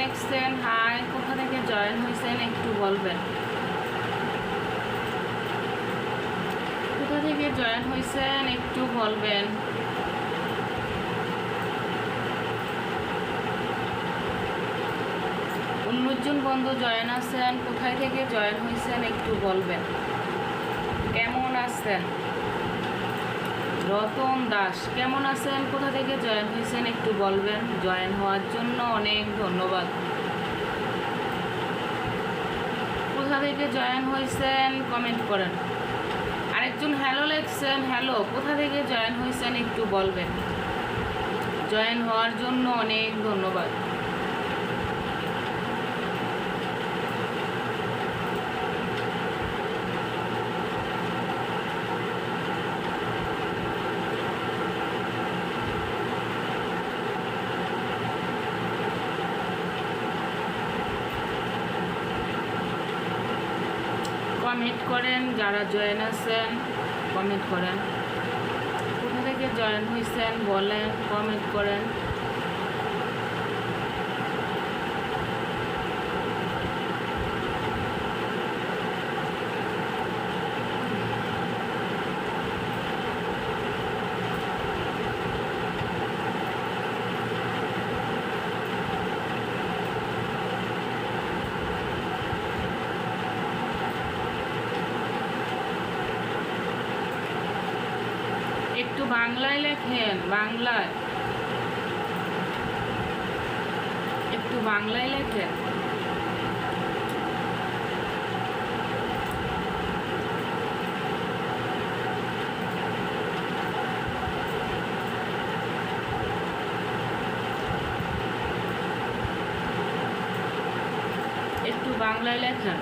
Das high, কোথা থেকে join হয়েছেন একটু বলবেন? কোথা থেকে জয়েন হয়েছেন একটু বলবেন? উনিশজন বন্ধু জয়েন আছেন, কোথায় থেকে জয়েন হয়েছেন একটু বলবেন। কেমন আছেন? রতন দাস, কেমন আছেন? কোথা থেকে জয়েন হয়েছেন একটু বলবেন? জয়েন হওয়ার জন্য অনেক ধন্যবাদ। কোথা থেকে জয়েন হয়েছেন? কমেন্ট করেন। আরেকজন হ্যালো লেখছেন হ্যালো কোথা থেকে জয়েন হয়েছেন একটু বলবেন? জয়েন হওয়ার জন্য অনেক ধন্যবাদ কমেন্ট যারা জয়েন আছেন কমেন্ট করেন। কোথা থেকে জয়েন হয়েছেন বলেন কমেন্ট করেন একটু বাংলায় লেখেন বাংলায়। একটু বাংলায় লেখেন একটু বাংলায় লেখেন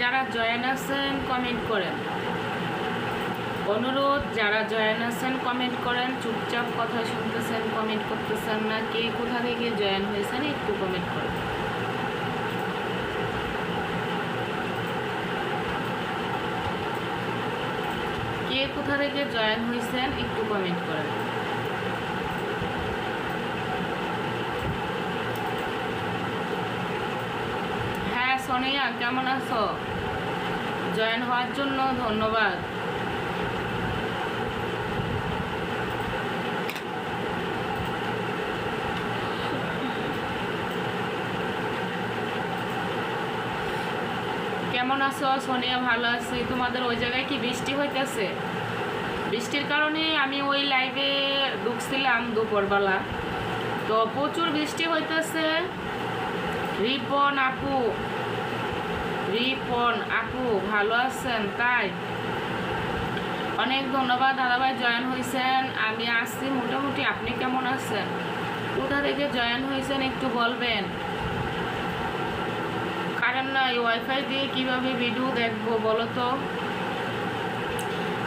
যারা জয়েন আছেন কমেন্ট করেন। অনুরোধ, যারা জয়েন আছেন কমেন্ট করেন। চুপচাপ কথা শুনতেছেন কমেন্ট করতেছেন না, কে কোথা থেকে জয়েন হয়েছেন, একটু কমেন্ট করেন। কে কোথা থেকে জয়েন হয়েছেন, একটু কমেন্ট করেন। হ্যাঁ সোনিয়া, কেমন আছো? জয়েন হওয়ার জন্য ধন্যবাদ। কেমন আছো? সোনিয়া, ভালো আছি। তোমাদের ওই জায়গায় কি বৃষ্টি হইতেছে? বৃষ্টির কারণে আমি ওই লাইভে ঢুকছিলাম দুপুরবেলা। তো প্রচুর বৃষ্টি হইতেছে। রিপন আপু রিপন, আপু, ভালো আছেন? তাই? অনেক ধন্যবাদ, দাদাভাই জয়েন হয়েছেন আমি আসছি, মোটামুটি আপনি কেমন আছেন? কোথা থেকে জয়েন হয়েছেন একটু বলবেন? কারণ না এই ওয়াইফাই দিয়ে কীভাবে ভিডিও দেখব বলো তো?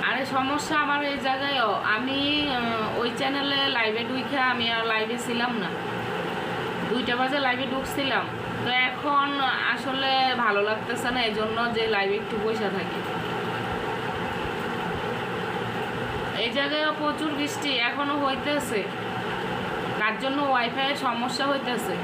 আরে সমস্যা আমার এই জায়গায়ও। আমি ওই চ্যানেলে লাইভে ঢুকে আমি আর লাইভে ছিলাম না। দুইটা বাজে লাইভে ঢুকছিলাম। তো এখন আসলে ভালো লাগতেছে না এই জন্য যে লাইভে একটু বসে থাকি। এই জায়গায় প্রচুর বৃষ্টি, এখনও হইতেছে। তার জন্য ওয়াইফাইয়ের সমস্যা হইতেছে।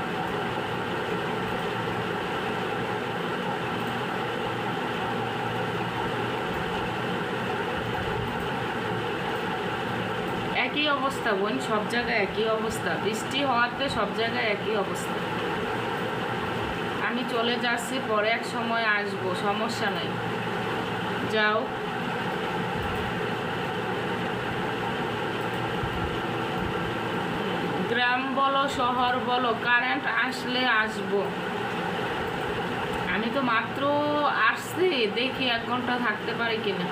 একই অবস্থা বোন, সব জায়গায় একই অবস্থা। বৃষ্টি হওয়াতে সব জায়গায় একই অবস্থা। চলে যাচ্ছি, পরে এক সময় আসব, সমস্যা নাই। যাও। গ্রাম বলো, শহর বলো কারেন্ট আসলে আসব। আমি তো মাত্র আসছি, দেখি এক ঘণ্টা থাকতে পারি কিনা।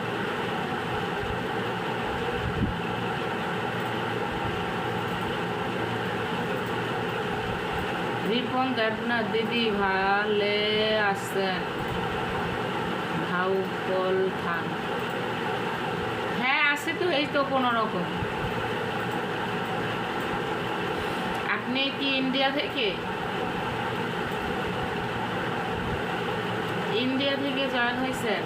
রিপন দেবনাথ দিদি ভালে আছেন ভাউপল থান। হ্যাঁ আছে তো, এই তো কোনো রকম। আপনি কি ইন্ডিয়া থেকে? ইন্ডিয়া থেকে জয়েন হয়েছেন?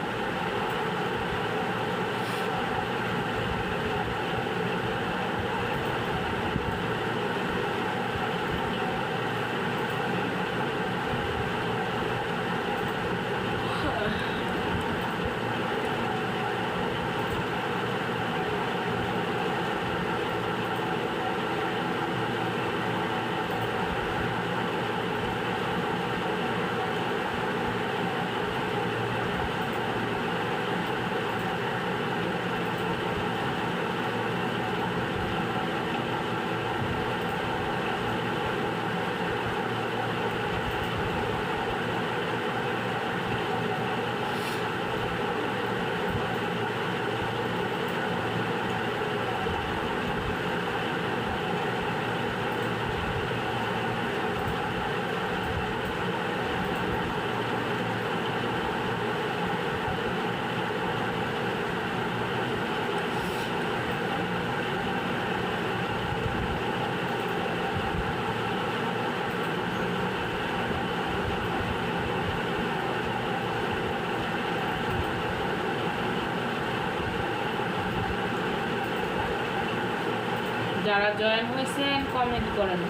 যারা জয়েন হয়েছেন কমেন্ট করেন।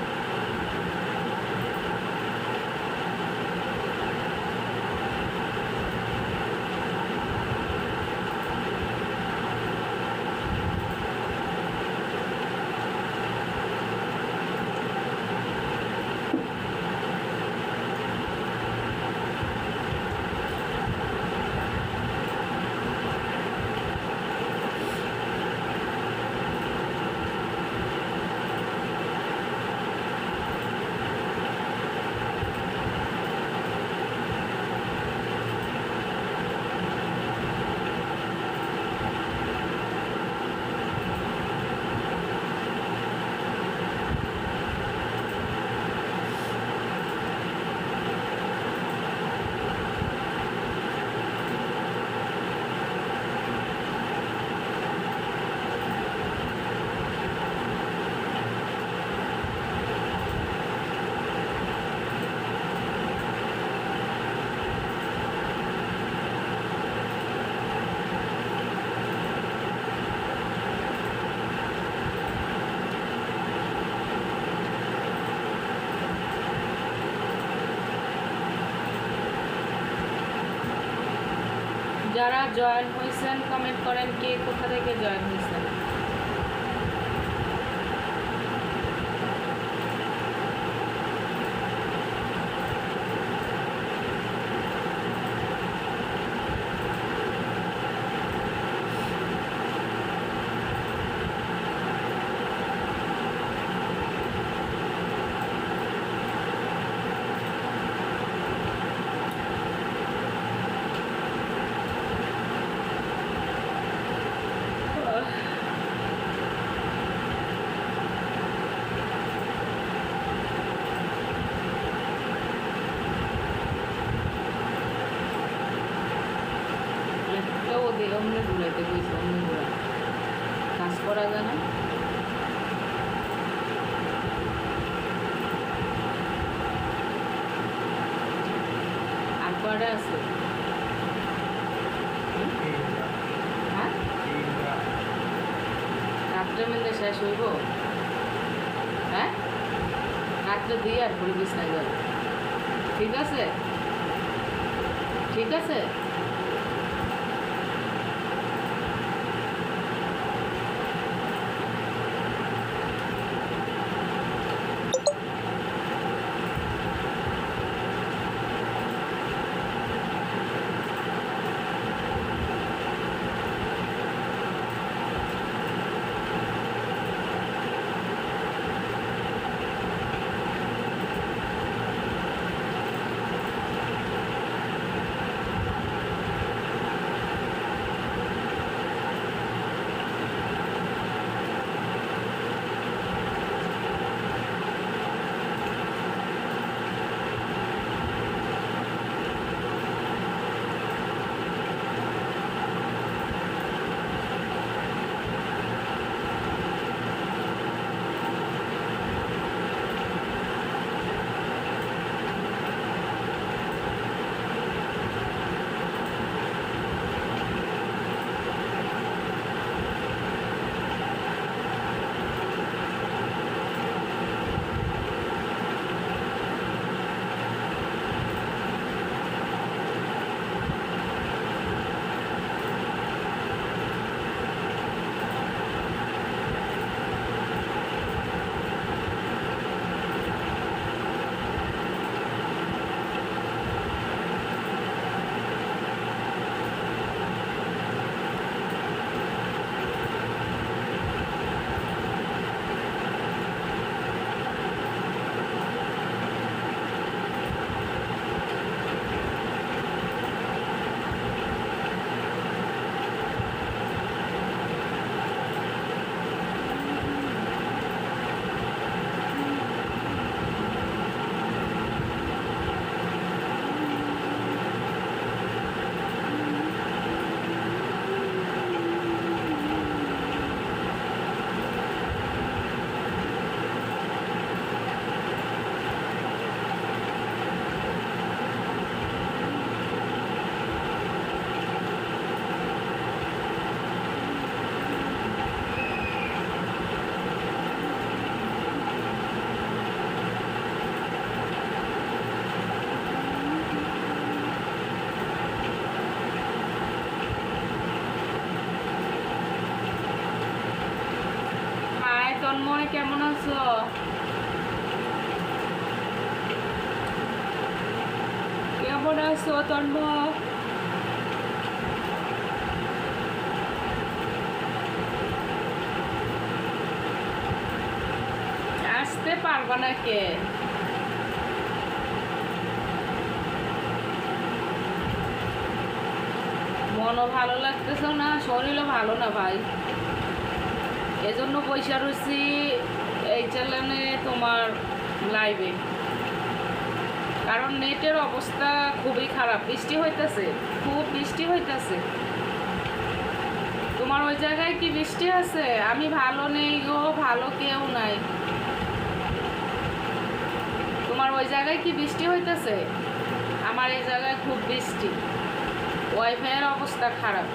যারা জয়েন হয়েছেন কমেন্ট করেন কে কোথা থেকে জয়েন হয়েছেন ঘুরাইতে গেছে অন্য ঘুরা কাজ করা যায় না। আর কয়টা আছে? হ্যাঁ? রাত্রে মিলে শেষ হইব? হ্যাঁ? রাত্রে দিয়ে আর ঘুরে বিছনায় যাবে ঠিক আছে? ঠিক আছো? কেমন আছো তন্ময় আসতে পারবা না কে? মনও ভালো লাগতেছে না, শরীরও ভালো না ভাই। এজন্য পয়সা রয়েছি এই চ্যানেলে তোমার লাইভে কারণ নেটের অবস্থা খুবই খারাপ। বৃষ্টি হইতেছে, খুব বৃষ্টি হইতেছে। তোমার ওই জায়গায় কি বৃষ্টি আছে? আমি ভালো নেই গো, ভালো কেউ নাই। তোমার ওই জায়গায় কি বৃষ্টি হইতেছে? আমার এই জায়গায় খুব বৃষ্টি। ওয়াইফাইয়ের অবস্থা খারাপ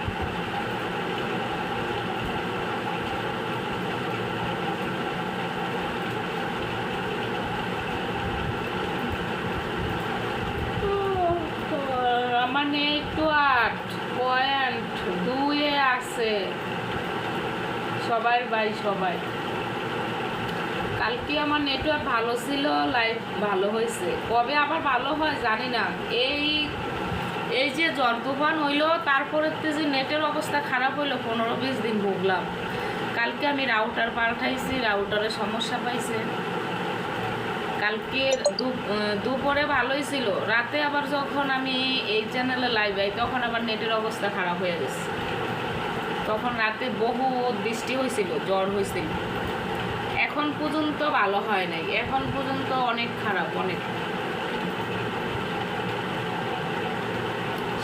আমার নেটওয়ার্ক পয়েন্ট দুয়ে আছে সবার বাই সবাই। কালকে আমার নেটওয়ার্ক ভালো ছিল লাইভ ভালো হয়েছে। কবে আবার ভালো হয় জানি না। এই এই যে জ্বর তুফান হইল তারপরে তো যে নেটের অবস্থা খারাপ হইল, পনেরো বিশ দিন ভুগলাম। কালকে আমি রাউটার পাল্টাইছি রাউটারে সমস্যা পাইছে। কালকে দুপুরে ভালোই ছিল। রাতে আবার যখন আমি এই চ্যানেলে লাইভ আই, তখন আবার নেটের অবস্থা খারাপ হয়ে গেছে। তখন রাতে বহু বৃষ্টি হয়েছিল জ্বর হয়েছিল এখন পর্যন্ত ভালো হয় নাই, এখন পর্যন্ত অনেক খারাপ, অনেক।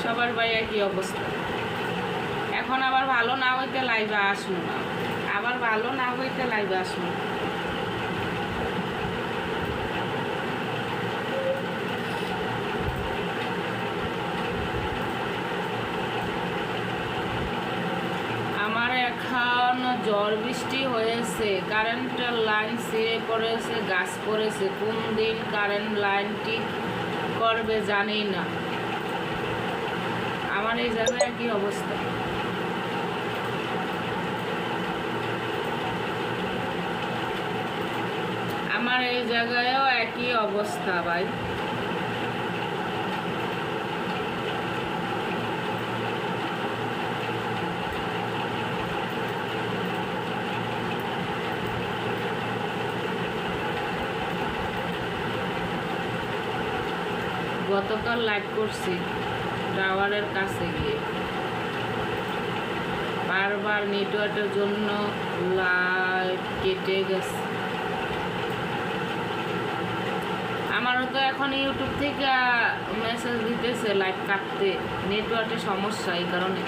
সবার ভাই একই অবস্থা? এখন আবার ভালো না হইতে লাইভে আসব না। আবার ভালো না হইতে লাইভে আসব না। আমার এখন ঝড় বৃষ্টি হয়েছে কারেন্টের লাইন ছিঁড়ে পড়েছে গাছ পড়েছে। কোন দিন কারেন্ট লাইন ঠিক করবে জানি না। আমার এই জায়গায় কি অবস্থা। আমার এই জায়গায়ও একই অবস্থা ভাই। গতকাল লাইভ করছি টাওয়ারের কাছে গিয়ে। বারবার নেটওয়ার্কের জন্য লাইভ কেটে গেছে। আমারও তো এখন ইউটিউব থেকে মেসেজ দিতেছে লাইভ কাটতে নেটওয়ার্কের সমস্যা এই কারণে।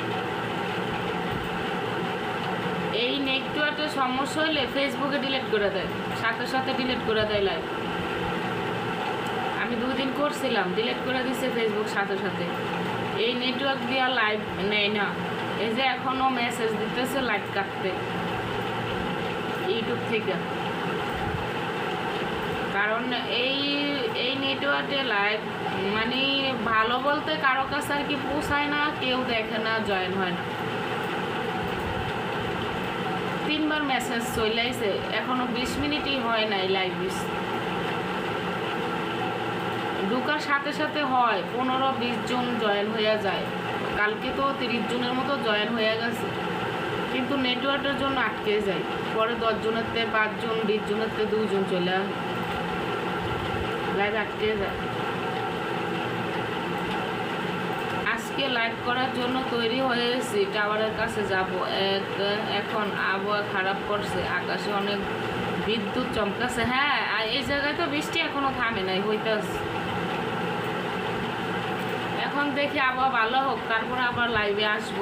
এই নেটওয়ার্কের সমস্যা হলে ফেসবুকে ডিলিট করে দেয়, সাথে সাথে ডিলিট করে দেয় লাইভ দুদিন করছিলাম ডিলিট করে দিছে ফেসবুক সাথে সাথে। এই নেটওয়ার্ক দিয়ে লাইভ নেয় না। এই যে এখনও মেসেজ দিতেছে লাইভ কাটতে। ইউটিউব থেকে। কারণ এই এই নেটওয়ার্কে লাইভ মানে ভালো বলতে কারও কাছে আর কি পৌঁছায় না, কেউ দেখে না জয়েন হয় না। তিনবার মেসেজ চলে এখনও বিশ মিনিটই হয় নাই লাইভ ঢুকার সাথে সাথে হয়, পনেরো, বিশ জন জয়েন হয়ে যায়। কালকে তো তিরিশ জনের মতো জয়েন হয়ে গেছে। কিন্তু নেটওয়ার্কের জন্য আটকে যায়। পরে দশজনের তে পাঁচজন বিশ জনের তে দুজন চলে আসে। লাইভ আটকে যায়। আজকে লাইভ করার জন্য তৈরি হয়ে গেছি টাওয়ারের কাছে যাব। এক, এখন আবহাওয়া খারাপ করছে, আকাশে অনেক বিদ্যুৎ চমকাছে। হ্যাঁ আর এই জায়গায় তো বৃষ্টি এখনও থামে নাই, হইতেছে। এখন দেখি আবহাওয়া ভালো হোক, তারপরে আবার লাইভে আসব।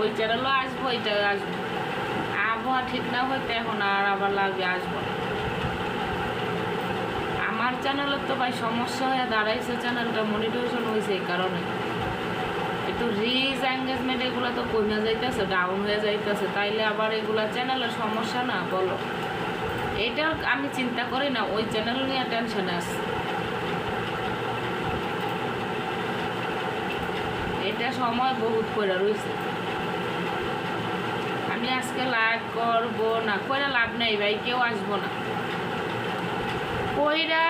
ওই চ্যানেলও আসব ওইটা আসব। আবহাওয়া ঠিক না হইতে এখন আর আবার লাইভে আসব আমার চ্যানেলের তো ভাই সমস্যা হয়ে দাঁড়াইছে চ্যানেলটা মনিটাইজেশন হয়েছে এই কারণে। একটু রিচ এঙ্গেজমেন্ট এগুলো তো কমে যাইতেছে ডাউন হয়ে যাইতেছে, তাইলে আবার এগুলা চ্যানেলের সমস্যা না, বলো। এটা আমি চিন্তা করি না, ওই চ্যানেল নিয়ে টেনশন আছে। এটা সময় বহুত করে রয়েছে আমি আজকে লাইভ করব না, কইরা লাভ নেই ভাই, কেউ আসব না। কইরা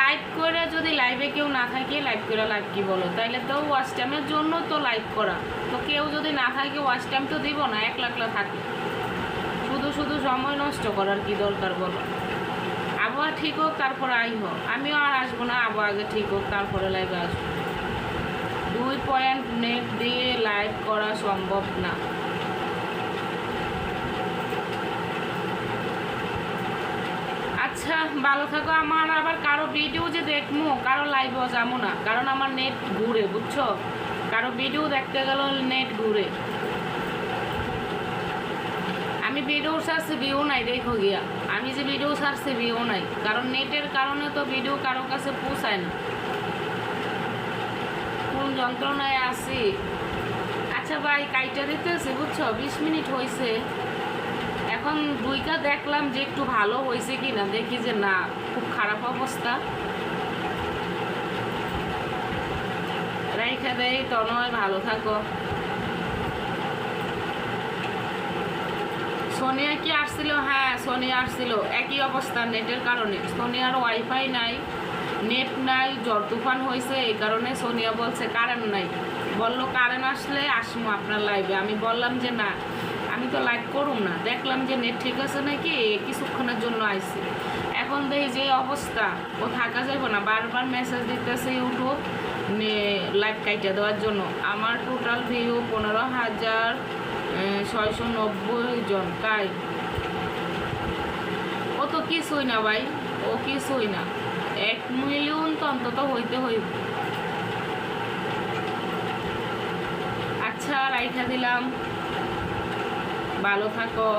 লাইভ করে যদি লাইভে কেউ না থাকে, লাইভ করে লাইভ কি বলো? তাইলে তো ওয়াচ টাইমের জন্য তো লাইভ করা। তো কেউ যদি না থাকে ওয়াচ টাইম তো দিব না এক লাখলা থাকে। শুধু শুধু সময় নষ্ট করার কি দরকার বলো? আবহাওয়া ঠিক হোক, তারপরে আই হোক। আমিও আর আসব না, আবহাওয়া আগে ঠিক হোক, তারপরে লাইভে আসব। দুই পয়েন্ট নেট দিয়ে লাইভ করা সম্ভব না। আচ্ছা ভালো থাকো। আমার আবার কারও ভিডিও যে দেখব কারও লাইভও যাব না, কারণ আমার নেট ঘুরে, বুঝছ? কারও ভিডিও দেখতে গেল নেট ঘুরে। আমি ভিডিও ছাড়ছি ভিউ নাই, দেখো গিয়া। আমি যে ভিডিও ছাড়ছি ভিউ নাই, কারণ নেটের কারণে তো ভিডিও কারও কাছে পৌঁছায় না। যন্ত্রণায় আছি। আচ্ছা ভাই, কাইটা দিতেছি, বুঝছ? বিশ মিনিট হয়েছে এখন দুইটা দেখলাম যে একটু ভালো হয়েছে কি না দেখি যে না, খুব খারাপ অবস্থা। রাইখা দেয় তনয়, ভালো থাকো। সোনিয়া কি আসছিল? হ্যাঁ সোনিয়া আসছিল। একই অবস্থা, নেটের কারণে। সোনিয়ার ওয়াইফাই নাই। নেট নাই জ্বর তুফান হয়েছে এই কারণে সোনিয়া বলছে, কারেন্ট নাই। বলল, কারেন্ট আসলে আসমো আপনার লাইভে আমি বললাম যে, না, আমি তো লাইভ করুম না। দেখলাম যে, নেট ঠিক আছে নাকি? কিছুক্ষণের জন্য আইসি। এখন দেখি যে অবস্থা। ও থাকা যাবে না। বারবার মেসেজ দিতেছে ইউটিউব লাইভ কাইটা দেওয়ার জন্য। আমার টোটাল ভিউ পনেরো হাজার ছয়শো নব্বই জন। তাই ও তো কিছুই না ভাই। ও কিছুই না। এক মিলিয়ন তো অন্তত হইতে হইব। আচ্ছা রাইখা দিলাম। ভালো থাকো।